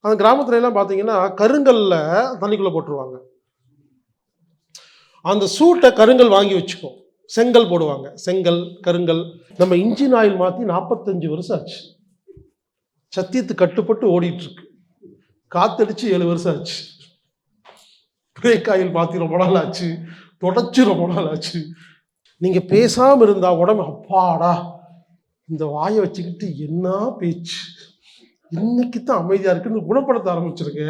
அந்த கிராமத்துல எல்லாம் பார்த்தீங்கன்னா கருங்கல்ல தண்ணிக்குள்ள போட்டுருவாங்க. அந்த சூட்டை கருங்கல் வாங்கி வச்சுக்கும். செங்கல் போடுவாங்க. செங்கல் கருங்கல். நம்ம இன்ஜின் ஆயில் மாற்றி நாற்பத்தஞ்சு வருஷம் ஆச்சு. சத்தியத்துக்கு கட்டுப்பட்டு ஓடிட்டு இருக்கு காத்தடிச்சு ஏழு வருஷம் ஆச்சு. பிரேக் ஆயில் மாற்றி ரொம்ப நாள் ஆச்சு. தொடச்சு ரொம்ப நாள் ஆச்சு. நீங்க பேசாம இருந்தா உடம்பு அப்பாடா. இந்த வாயை வச்சுக்கிட்டு என்ன பேச்சு? இன்னைக்கு தான் அமைதியாக இருக்குன்னு குணப்படுத்த ஆரம்பிச்சிருக்கு.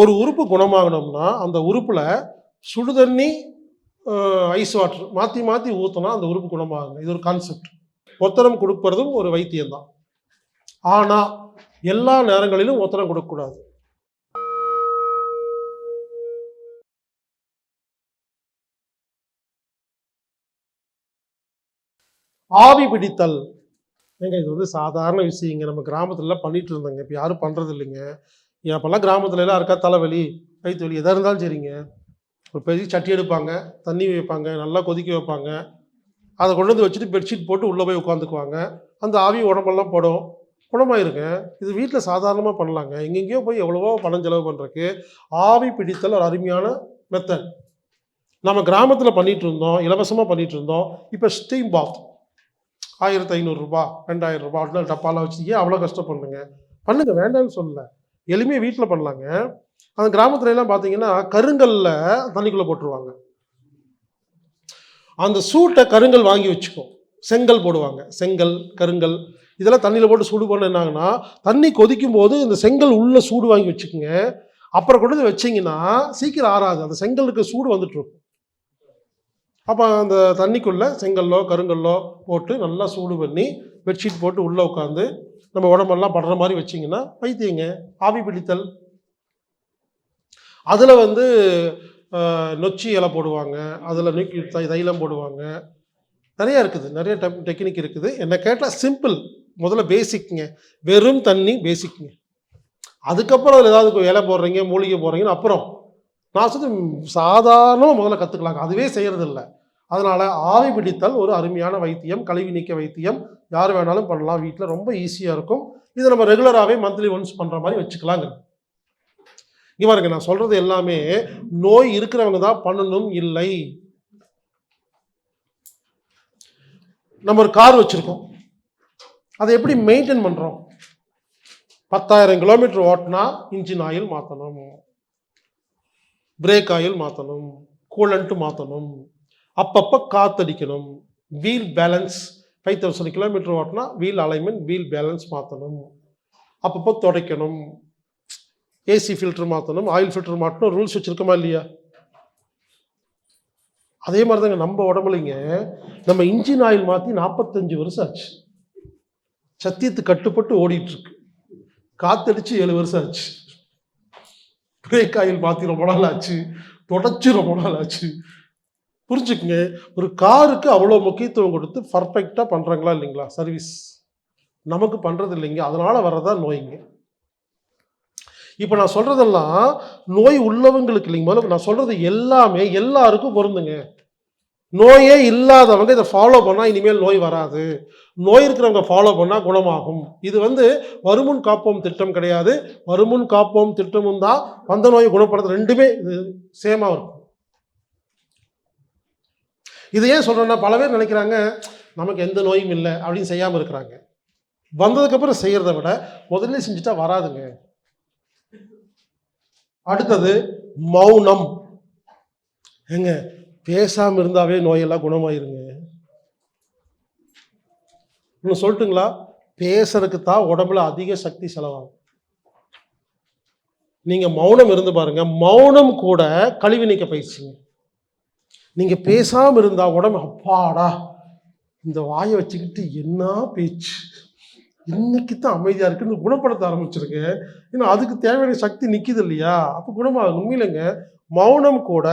ஒரு உறுப்பு குணமாகணும்னா அந்த உறுப்பில் சுடுதண்ணி ஐஸ் வாட்டர் மாற்றி மாற்றி ஊற்றினா அந்த உறுப்பு குணமாகும் இது ஒரு கான்செப்ட் ஒத்தனம் கொடுப்பதும் ஒரு வைத்தியம்தான். ஆனால் எல்லா நேரங்களிலும் ஒத்தனம் கொடுக்கக்கூடாது. ஆவி பிடித்தல். ஏங்க இது வந்து சாதாரண விஷயங்க. நம்ம கிராமத்துலலாம் பண்ணிட்டு இருந்தாங்க. இப்போ யாரும் பண்ணுறது இல்லைங்க ஏன் அப்போல்லாம் கிராமத்துல எல்லாம் இருக்கா தலைவலி வயிற்று வலி எதாக இருந்தாலும் சரிங்க. ஒரு பெரிய சட்டி எடுப்பாங்க தண்ணி வைப்பாங்க நல்லா கொதிக்க வைப்பாங்க. அதை கொண்டு வந்து வச்சுட்டு பெட்ஷீட் போட்டு உள்ளே போய் உட்காந்துக்குவாங்க. அந்த ஆவி உடம்பெல்லாம் படும். குணமாயிருங்க. இது வீட்டில் சாதாரணமாக பண்ணலாங்க. எங்கெங்கேயோ போய் எவ்வளவோ பணம் செலவு பண்ணுறக்கு ஆவி பிடித்தல் ஒரு அருமையான மெத்தட் நம்ம கிராமத்தில் பண்ணிகிட்டு இருந்தோம் இலவசமாக பண்ணிகிட்டு இருந்தோம். இப்போ ஸ்டீம் பாத் ஆயிரத்தி ஐநூறுரூபா ரெண்டாயிரம் ரூபா அப்படின்னா டப்பாலாம் வச்சு ஏன் அவ்வளோ கஷ்டப்படுங்க பண்ணுங்க வேண்டாம்னு சொல்லலை. எளிமையாக வீட்டில் பண்ணலாங்க. அந்த கிராமத்துல எல்லாம் பார்த்தீங்கன்னா கருங்கல்ல தண்ணிக்குள்ளே போட்டுருவாங்க. அந்த சூட்டை கருங்கல் வாங்கி வச்சுக்கும். செங்கல் போடுவாங்க. செங்கல் கருங்கல் இதெல்லாம் தண்ணியில் போட்டு சூடு பண்ண என்னாங்கன்னா தண்ணி கொதிக்கும் போது இந்த செங்கல் உள்ள சூடு வாங்கி வச்சுக்கோங்க. அப்புறம் கொண்டு வந்து வச்சீங்கன்னா சீக்கிரம் ஆறாது. அந்த செங்கலுக்கு சூடு வந்துட்டு இருக்கும். அப்போ அந்த தண்ணிக்குள்ளே செங்கல்லோ கருங்கல்லோ போட்டு நல்லா சூடு பண்ணி பெட்ஷீட் போட்டு உள்ளே உட்காந்து நம்ம உடம்பெல்லாம் படுற மாதிரி வச்சிங்கன்னா பைத்தியங்க ஆவி பிடித்தல். அதில் வந்து நொச்சி இலை போடுவாங்க அதில் நொக்கி தை- தைலம் போடுவாங்க. நிறையா இருக்குது நிறைய டெக் டெக்னிக் இருக்குது. என்னை கேட்டால் சிம்பிள் முதல்ல பேசிக்குங்க வெறும் தண்ணி பேசிக்குங்க அதுக்கப்புறம் அதில் ஏதாவது இலை போடுறீங்க மூலிகை போடுறீங்கன்னு அப்புறம். நான் சொல்லி சாதாரணமாக முதல்ல கற்றுக்கலாங்க அதுவே செய்கிறதில்ல அதனால் ஆவி பிடித்தல் ஒரு அருமையான வைத்தியம் கழிவு நீக்க வைத்தியம். யார் வேணாலும் பண்ணலாம். வீட்டில் ரொம்ப ஈஸியாக இருக்கும். இதை நம்ம ரெகுலராகவே மந்த்லி ஒன்ஸ் பண்ணுற மாதிரி வச்சுக்கலாங்க. இங்கே பாருங்க நான் சொல்கிறது எல்லாமே நோய் இருக்கிறவங்க தான் பண்ணணும் இல்லை. நம்ம ஒரு கார் வச்சுருக்கோம். அதை எப்படி மெயின்டைன் பண்ணுறோம் பத்தாயிரம் கிலோமீட்டர் ஓட்டினா இன்ஜின் ஆயில் மாற்றணும் பிரேக் ஆயில் மாற்றணும் கூலண்ட்டு மாற்றணும் அப்பப்போ காத்தடிக்கணும். Wheel balance five thousand kilometre ஓட்டினா வீல் அலைன்மெண்ட் வீல் பேலன்ஸ் மாற்றணும் அப்பப்போ துடைக்கணும். ஏசி ஃபில்டர் மாற்றணும் ஆயில் ஃபில்டர் மாற்றணும் ரூல்ஸ் வச்சுருக்கோமா இல்லையா? அதே மாதிரி தாங்க நம்ம உடம்புலைங்க. நம்ம இன்ஜின் ஆயில் மாற்றி நாற்பத்தஞ்சு வருஷம் ஆச்சு. சத்தியத்துக்கு கட்டுப்பட்டு ஓடிட்டுருக்கு. காத்தடிச்சு ஏழு வருஷம் ஆச்சு. பிரேக் ஆயில் மாற்றி ரொம்ப நாள் ஆச்சு. தொடச்சு ரொம்ப நாள் ஆச்சு. புரிஞ்சுக்குங்க. ஒரு காருக்கு அவ்வளோ முக்கியத்துவம் கொடுத்து பர்ஃபெக்டாக பண்ணுறாங்களா இல்லைங்களா? சர்வீஸ் நமக்கு பண்ணுறது இல்லைங்க. அதனால் வர்றதா நோய்ங்க. இப்போ நான் சொல்கிறதெல்லாம் நோய் உள்ளவங்களுக்கு இல்லைங்க. முதல்ல நான் சொல்கிறது எல்லாமே எல்லாருக்கும் பொருந்துங்க. நோயே இல்லாதவங்க இதை ஃபாலோ பண்ணால் இனிமேல் நோய் வராது. நோய் இருக்கிறவங்க ஃபாலோ பண்ணால் குணமாகும். இது வந்து வருமுன் காப்போம் திட்டம் கிடையாது. வருமுன் காப்போம் திட்டமும் தான் வந்த நோயை குணப்படுத்த ரெண்டுமே இது சேமாக இருக்கும். இது ஏன் சொல்கிறேன்னா பல பேர் நினைக்கிறாங்க நமக்கு எந்த நோயும் இல்லை அப்படின்னு செய்யாமல் இருக்கிறாங்க. வந்ததுக்கப்புறம் செய்கிறத விட முதல்ல செஞ்சுட்டா வராதுங்க. அடுத்தது மௌனம். ஏங்க பேசாமல் இருந்தாவே நோயெல்லாம் குணமாயிருங்க. இன்னும் சொல்லட்டுங்களா? பேசுறதுக்கு தான் உடம்புல அதிக சக்தி செலவாகும். நீங்கள் மௌனம் இருந்து பாருங்க மௌனம் கூட கழிவு நீக்க பயிற்சிங்க. நீங்கள் பேசாமல் இருந்தால் உடம்பு அப்பாடா இந்த வாயை வச்சுக்கிட்டு என்ன பேச்சு? இன்னைக்கு தான் அமைதியாக இருக்குன்னு குணப்படுத்த ஆரம்பிச்சிருக்கேன் ஏன்னா அதுக்கு தேவையான சக்தி நிற்கிது இல்லையா? அப்போ குணமாக உண்மையிலங்க மௌனம் கூட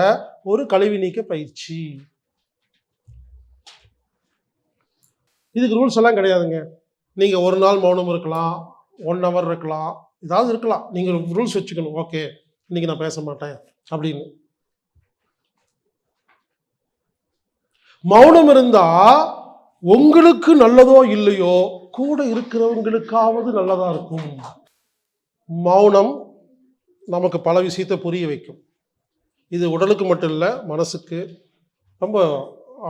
ஒரு கழிவு நீக்க பயிற்சி. இதுக்கு ரூல்ஸ் எல்லாம் கிடையாதுங்க. நீங்கள் ஒரு நாள் மௌனம் இருக்கலாம் ஒன் ஹவர் இருக்கலாம் ஏதாவது இருக்கலாம். நீங்கள் ரூல்ஸ் வச்சுக்கணும். ஓகே இன்னைக்கு நான் பேச மாட்டேன் அப்படின்னு. மௌனம் இருந்தா உங்களுக்கு நல்லதோ இல்லையோ கூட இருக்கிறவங்களுக்காவது நல்லதா இருக்கும். மௌனம் நமக்கு பல விஷயத்தை புரிய வைக்கும். இது உடலுக்கு மட்டும் இல்லை மனசுக்கு ரொம்ப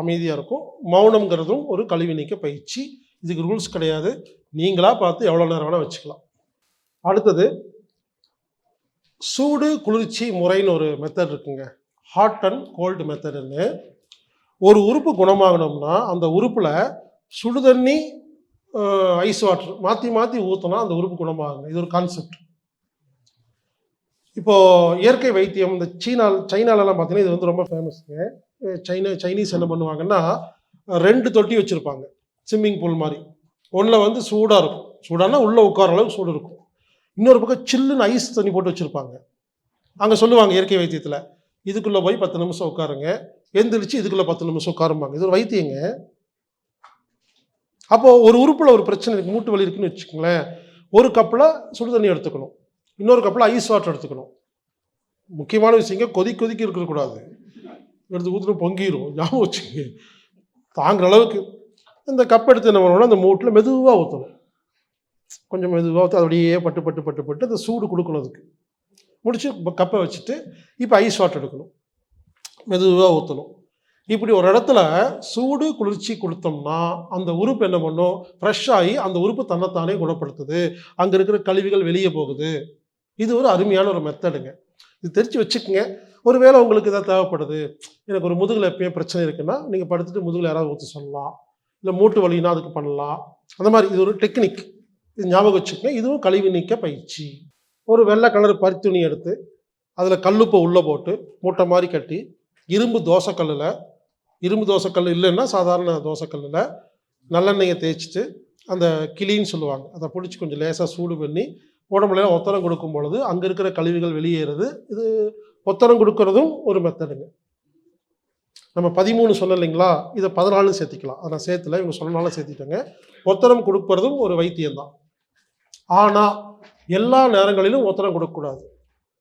அமைதியாக இருக்கும். மௌனம்ங்கிறதும் ஒரு கழிவு நீக்க பயிற்சி. இதுக்கு ரூல்ஸ் கிடையாது. நீங்களாக பார்த்து எவ்வளோ நேரம் வேணால் வச்சுக்கலாம். அடுத்தது சூடு குளிர்ச்சி முறைன்னு ஒரு மெத்தட் இருக்குங்க. ஹாட் அண்ட் கோல்டு மெத்தடுன்னு ஒரு உறுப்பு குணமாகணும்னா அந்த உறுப்பில் சுடு தண்ணி ஐஸ் வாட்டர் மாற்றி மாற்றி ஊற்றினா அந்த உறுப்பு குணமாகுங்க இது ஒரு கான்செப்ட் இப்போது இயற்கை வைத்தியம் இந்த சீனா சைனாலலாம் பார்த்தீங்கன்னா இது வந்து ரொம்ப ஃபேமஸுங்க சைனா சைனீஸ் என்ன பண்ணுவாங்கன்னா ரெண்டு தொட்டி வச்சுருப்பாங்க. ஸ்விம்மிங் பூல் மாதிரி. ஒன்றில் வந்து சூடாக இருக்கும். சூடானா உள்ளே உட்கார அளவுக்கு சூடு இருக்கும். இன்னொரு பக்கம் சில்லுன்னு ஐஸ் தண்ணி போட்டு வச்சுருப்பாங்க. அங்கே சொல்லுவாங்க இயற்கை வைத்தியத்தில் இதுக்குள்ளே போய் பத்து நிமிஷம் உட்காருங்க. எந்திரிச்சு இதுக்குள்ளே பத்து நிமிஷம் உட்காரும்பாங்க. இது ஒரு வைத்தியங்க. அப்போது ஒரு உறுப்பில் ஒரு பிரச்சனை இருக்குது மூட்டு வலி இருக்குன்னு வச்சுக்கோங்களேன். ஒரு கப்பில் சுடு தண்ணி எடுத்துக்கணும். இன்னொரு கப்பில் ஐஸ் வாட்டர் எடுத்துக்கணும். முக்கியமான விஷயங்க கொதி கொதிக்க இருக்கக்கூடாது எடுத்து ஊற்றுட்டு பொங்கிடும் ஞாபகம் வச்சுங்க. தாங்குற அளவுக்கு. இந்த கப் எடுத்து என்ன பண்ணணும்னா அந்த மூட்டில் மெதுவாக ஊற்றணும் கொஞ்சம் மெதுவாக ஊற்றி அதோடையே அப்படியே பட்டு பட்டு பட்டு பட்டு அந்த சூடு கொடுக்கணும் அதுக்கு. முடிச்சு கப்பை வச்சுட்டு இப்போ ஐஸ் வாட்டர் எடுக்கணும். மெதுவாக ஊற்றணும் இப்படி ஒரு இடத்துல சூடு குளிர்ச்சி கொடுத்தோம்னா அந்த உறுப்பு என்ன பண்ணும்? ஃப்ரெஷ் ஆகி அந்த உறுப்பு தன்னைத்தானே குணப்படுத்துது. அங்கே இருக்கிற கழிவுகள் வெளியே போகுது. இது ஒரு அருமையான ஒரு மெத்தடுங்க. இது தெரிஞ்சு வச்சுக்கோங்க. ஒருவேளை உங்களுக்கு எதாவது தேவைப்படுது. எனக்கு ஒரு முதுகில் எப்பயும் பிரச்சனை இருக்குன்னா நீங்கள் படுத்துட்டு முதுகில் யாராவது ஊற்ற சொல்லலாம். இல்லை மூட்டு வலினா அதுக்கு பண்ணலாம். அந்த மாதிரி இது ஒரு டெக்னிக். இது ஞாபகம் வச்சுக்கோங்க. இதுவும் கழிவு நீக்க பயிற்சி. ஒரு வெள்ளை கலர் பருத்துணி எடுத்து அதில் கல்லுப்பை உள்ளே போட்டு மூட்டை மாதிரி கட்டி இரும்பு தோசைக்கல்லில் இரும்பு தோசைக்கல் இல்லைன்னா சாதாரண தோசைக்கல்லில் நல்லெண்ணெயை தேய்ச்சிட்டு அந்த கிளின்னு சொல்லுவாங்க. அதை பிடிச்சி கொஞ்சம் லேசாக சூடு பண்ணி உடம்புல ஒத்தரம் கொடுக்கும் பொழுது அங்கே இருக்கிற கழிவுகள் வெளியேறுது. இது ஒத்தரம் கொடுக்கறதும் ஒரு மெத்தடுங்க நம்ம பதிமூணு சொல்லலைங்களா இல்லைங்களா? இதை பதினாலு சேர்த்திக்கலாம். அதை நான் சேர்த்துல. இவங்க சொன்னனால சேர்த்திட்டேங்க. ஒத்தரம் கொடுக்கறதும் ஒரு வைத்தியம்தான். ஆனால் எல்லா நேரங்களிலும் ஒத்தரம் கொடுக்கக்கூடாது.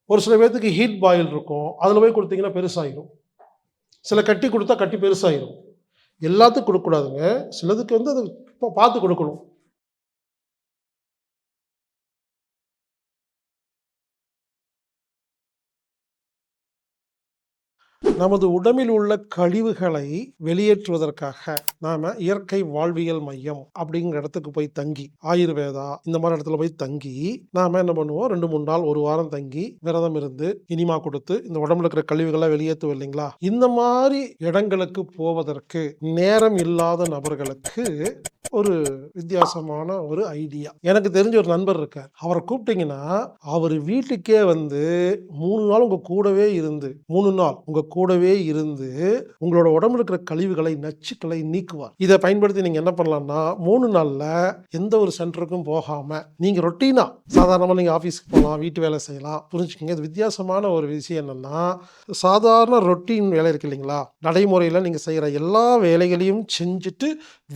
ஒரு சில பேர்த்துக்கு ஹீட் பாயில் இருக்கும். அதில் போய் கொடுத்தீங்கன்னா பெருசாகிடும் சில கட்டி கொடுத்தா கட்டி பெருசாகிடும் எல்லாத்துக்கும் கொடுக்கக்கூடாதுங்க. சிலதுக்கு வந்து அது பார்த்து கொடுக்கணும். நமது உடம்பில் உள்ள கழிவுகளை வெளியேற்றுவதற்காக நாம இயற்கை வாழ்வியல் மையம் அப்படிங்கிற இடத்துக்கு போய் தங்கி ஆயுர்வேதா இந்த மாதிரி இடத்துல போய் தங்கி நாம என்ன பண்ணுவோம்? ரெண்டு மூணு நாள் ஒரு வாரம் தங்கி விரதம் இருந்து இனிமா கொடுத்து இந்த உடம்புல இருக்கிற கழிவுகளை வெளியேற்றுவோம் இல்லைங்களா? இந்த மாதிரி இடங்களுக்கு போவதற்கு நேரம் இல்லாத நபர்களுக்கு ஒரு வித்தியாசமான ஒரு ஐடியா எனக்கு தெரிஞ்ச ஒரு நண்பர் இருக்கார். அவரை கூப்பிட்டீங்கன்னா அவர் வீட்டுக்கே வந்து மூணு நாள் உங்க கூடவே இருந்து மூணு நாள் உங்க கூடவே இருந்து உங்களோட உடம்புல இருக்கிற கழிவுகளை நச்சுக்களை நீக்குவார். இதை பயன்படுத்தி நீங்க என்ன பண்ணலாம்னா மூணு நாள்ல எந்த ஒரு சென்டருக்கும் போகாம நீங்க ரொட்டீனா சாதாரணமா நீங்க ஆஃபீஸ்க்கு போகலாம் வீட்டு வேலை செய்யலாம் புரிஞ்சுக்கோங்க. இது வித்தியாசமான ஒரு விஷயம் என்னன்னா சாதாரண ரொட்டீன் வேலை இருக்கு இல்லைங்களா? நடைமுறையில் நீங்கள் செய்கிற எல்லா வேலைகளையும் செஞ்சுட்டு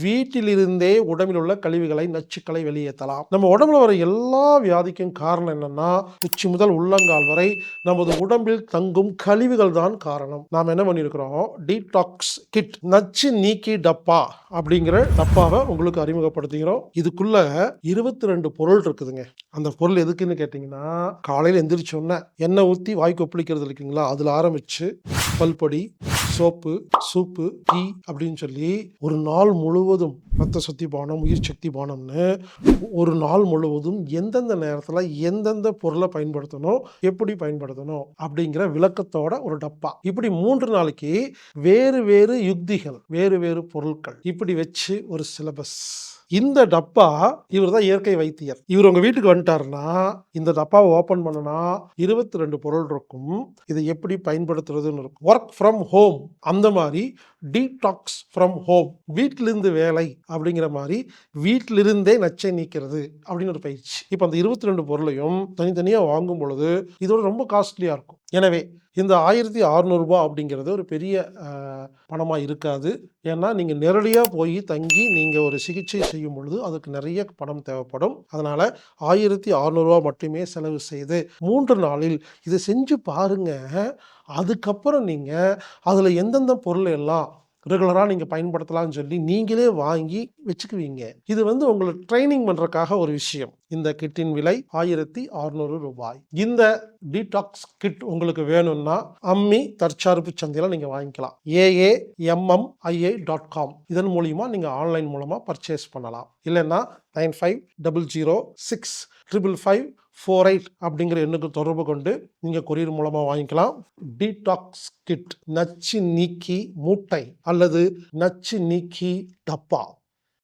வீட்டிலிருந்தே உடம்பில் உள்ள கழிவுகளை நச்சுக்களை வெளியேற்றலாம். நம்ம உடம்புல வர எல்லா வியாதிக்கும் காரணம் என்னன்னா உச்சி முதல் உள்ளங்கால் வரை நமது உடம்பில் தங்கும் கழிவுகள் தான் காரணம். நாம் என்ன பண்ணியிருக்கிறோம்? டீடாக்ஸ் கிட் நச்சு நீக்கி டப்பா அப்படிங்கிற டப்பாவை உங்களுக்கு அறிமுகப்படுத்துகிறோம். இதுக்குள்ள இருபத்தி ரெண்டு பொருள் இருக்குதுங்க. அந்த பொருள் எதுக்குன்னு கேட்டிங்கன்னா காலையில் எந்திரிச்சோன்னே எண்ணெய் ஊற்றி வாய் கொப்பளிக்கிறது இருக்குங்களா? அதில் ஆரம்பித்து பல்பொடி சோப்பு சூப்பு டீ அப்படின்னு சொல்லி ஒரு நாள் முழுவதும் ரத்த சக்தி பானம் உயிர் சக்தி பானம்னு ஒரு நாள் முழுவதும் எந்தெந்த நேரத்தில் எந்தெந்த பொருளை பயன்படுத்தணும் எப்படி பயன்படுத்தணும் அப்படிங்கிற விளக்கத்தோட ஒரு டப்பா. இப்படி மூன்று நாளைக்கு வேறு வேறு யுக்திகள் வேறு வேறு பொருட்கள் இப்படி வச்சு ஒரு சிலபஸ் இந்த டப்பா இவர் தான் இயற்கை வைத்தியர். இவர் உங்க வீட்டுக்கு வந்துட்டாருன்னா இந்த டப்பாவை ஓபன் பண்ணனா இருபத்தி ரெண்டு பொருள் இருக்கும். இதை எப்படி பயன்படுத்துறதுன்னு இருக்கும். ஒர்க் ஃப்ரம் ஹோம் அந்த மாதிரி டீடாக்ஸ் ஃப்ரம் ஹோம் வீட்டிலிருந்து வேலை அப்படிங்கிற மாதிரி வீட்டிலிருந்தே நச்சை நீக்கிறது அப்படின்னு ஒரு பயிற்சி. இப்போ அந்த இருபத்தி ரெண்டு பொருளையும் தனித்தனியாக வாங்கும் பொழுது இதோட ரொம்ப காஸ்ட்லியாக இருக்கும். எனவே இந்த ஆயிரத்தி அறநூறுபா அப்படிங்கிறது ஒரு பெரிய பணமாக இருக்காது. ஏன்னா நீங்கள் நேரடியாக போய் தங்கி நீங்கள் ஒரு சிகிச்சை செய்யும் பொழுது அதுக்கு நிறைய பணம் தேவைப்படும். அதனால் ஆயிரத்தி அறநூறுபா மட்டுமே செலவு செய்து மூன்று நாளில் இதை செஞ்சு பாருங்க. அதுக்கப்புறம் நீங்கள் அதில் எந்தெந்த பொருள் எல்லாம் ரெகுலராக நீங்கள் பயன்படுத்தலாம்னு சொல்லி நீங்களே வாங்கி வச்சுக்குவீங்க. இது வந்து உங்களுக்கு ட்ரைனிங் பண்ணுறக்காக ஒரு விஷயம். இந்த கிட்டின் விலை ஆயிரத்தி அறுநூறு ரூபாய். இந்த டீடாக்ஸ் கிட் உங்களுக்கு வேணும்னா அம்மி தற்சார்பு சந்தையில் நீங்கள் வாங்கிக்கலாம். ஏஏ எம்எம்ஐஏ டாட் காம் இதன் மூலியமாக நீங்கள் ஆன்லைன் மூலமாக பர்ச்சேஸ் பண்ணலாம். இல்லைன்னா nine five double zero six triple five four eight அப்படிங்கிற எண்ணுக்கு தொடர்பு கொண்டு நீங்கள் கொரியர் மூலமாக வாங்கிக்கலாம். டீடாக்ஸ் கிட் நச்சு நீக்கி மூட்டை அல்லது நச்சு நீக்கி டப்பா.